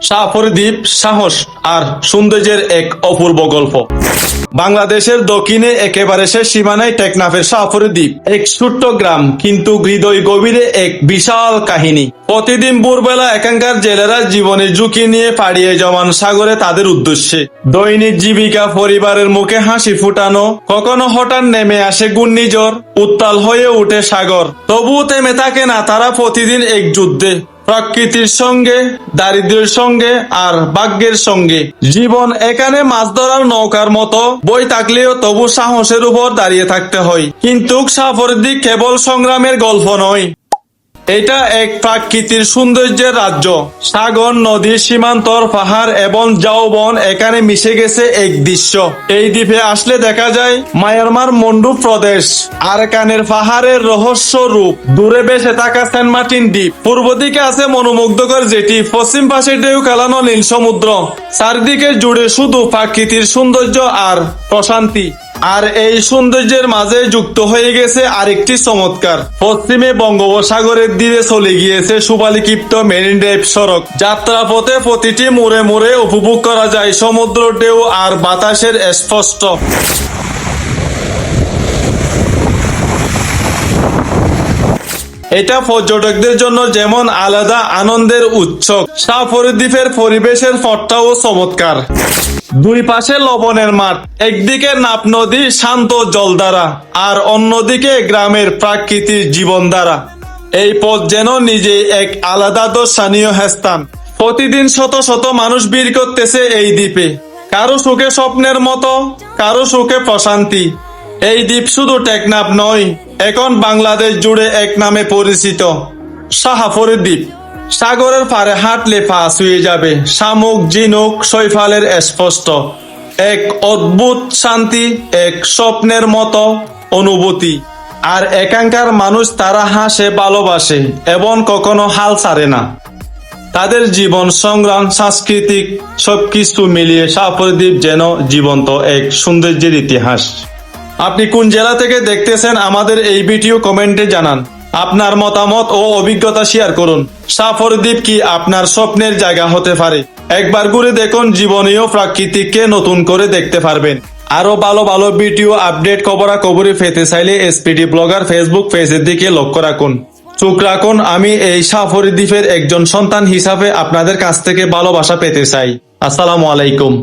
দ্বীপ সাহস আর সৌন্দর্যের এক অপূর্ব গল্প। বাংলাদেশের দক্ষিণে একেবারে শেষ সীমানায় টেকনাফের সাফরদ্বীপ এক ছোট্ট গ্রাম, কিন্তু হৃদয় গভীরে এক বিশাল কাহিনী। প্রতিদিন ভোরবেলা এখানকার জেলেরা জীবনের ঝুঁকি নিয়ে পাড়িয়ে জমান সাগরে তাদের উদ্দেশ্যে। দৈনিক জীবিকা পরিবারের মুখে হাসি ফুটানো, কখনো হঠাৎ নেমে আসে ঘূর্ণিঝড়, উত্তাল হয়ে ওঠে সাগর। তবুও থেমে থাকে না তারা প্রতিদিন এক যুদ্ধে। প্রকৃতির সঙ্গে দারিদ্রের সঙ্গে আর ভাগ্যের সঙ্গে। জীবন এখানে মাছ ধরার নৌকার মতো। বই থাকলেও তবু সাহসের উপর দাঁড়িয়ে থাকতে হয়। কিন্তু সাফরদি কেবল সংগ্রামের গল্প নয়। এটা এক প্রাকৃতির সৌন্দর্যের রাজ্য। সাগর, নদী, সীমান্তর পাহাড় এবং জাওবন এখানে মিশে গেছে এক দৃশ্য। এই দ্বীপে আসলে দেখা যায় মায়ানমার মন্ডু প্রদেশ। আর কানের পাহাড়ের রহস্য রূপ। দূরে বেসে থাকা সেন্ট মার্টিন দ্বীপ। পূর্ব দিকে আছে মনোমুগ্ধকর যেটি, পশ্চিম পাশে ঢেউ খেলানো নীল সমুদ্র। চারদিকে জুড়ে শুধু প্রাকৃতির সৌন্দর্য আর প্রশান্তি। আর এই সৌন্দর্যের মাঝে যুক্ত হয়ে গেছে আরেকটি চমৎকার। পশ্চিমে বঙ্গোপসাগরের দিকে চলে গিয়েছে সুবালিক্ষিপ্ত মেরিন ড্রাইভ সড়ক। যাত্রাপথে প্রতিটি মোড়ে মোড়ে উপভোগ করা যায় সমুদ্র ঢেউ আর বাতাসের স্পষ্ট। এটা পর্যটকদের জন্য যেমন আলাদা আনন্দের উৎসব সাফরিদ্বীপের পরিবেশের পথটাও চমৎকার। দুই পাশে লবণের মাঠ, একদিকে নাপ নদী, শান্ত জলধারা, আর অন্যদিকে গ্রামের প্রাকৃতিক জীবনধারা। এই পথ যেন নিজে এক আলাদা দর্শনীয় স্থান। প্রতিদিন শত শত মানুষ ভিড় করতেছে এই দ্বীপে। কারও সুখে স্বপ্নের মতো, কারও সুখে প্রশান্তি। এই দ্বীপ শুধু টেকনাপ নয় এখন বাংলাদেশ জুড়ে এক নামে পরিচিত শাহাফরের দ্বীপ সাগরের পারে হাঁটলে পা শুয়ে যাবে। শামুক জিনুক শৈফালের স্পষ্ট। এক অদ্ভুত শান্তি, এক স্বপ্নের মতো অনুভূতি। আর এখানকার মানুষ তারা হাসে, ভালোবাসে, এবং কখনো হাল ছাড়ে না। তাদের জীবন, সংগ্রাম, সাংস্কৃতিক সবকিছু মিলিয়ে সাফরদ্বীপ যেন জীবন্ত এক সৌন্দর্যের ইতিহাস। আপনি কোন জেলা থেকে দেখতেছেন আমাদের এই ভিডিও কমেন্টে জানান। আপনার মতামত ও অভিজ্ঞতা শেয়ার করুন। সাফরদ্বীপ কি আপনার স্বপ্নের জায়গা হতে পারে? একবার ঘুরে দেখুন জীবনীয় প্রাকৃতিককে নতুন করে দেখতে পারবেন। আরও ভালো ভালো ভিডিও আপডেট খবরা খবরে পেতে চাইলে এসপিডি ব্লগার ফেসবুক পেজের দিকে লক্ষ্য রাখুন। চোখ রাখুন, আমি এই সাফরি দ্বীপের একজন সন্তান হিসাবে আপনাদের কাছ থেকে ভালোবাসা পেতে চাই। আসসালামু আলাইকুম।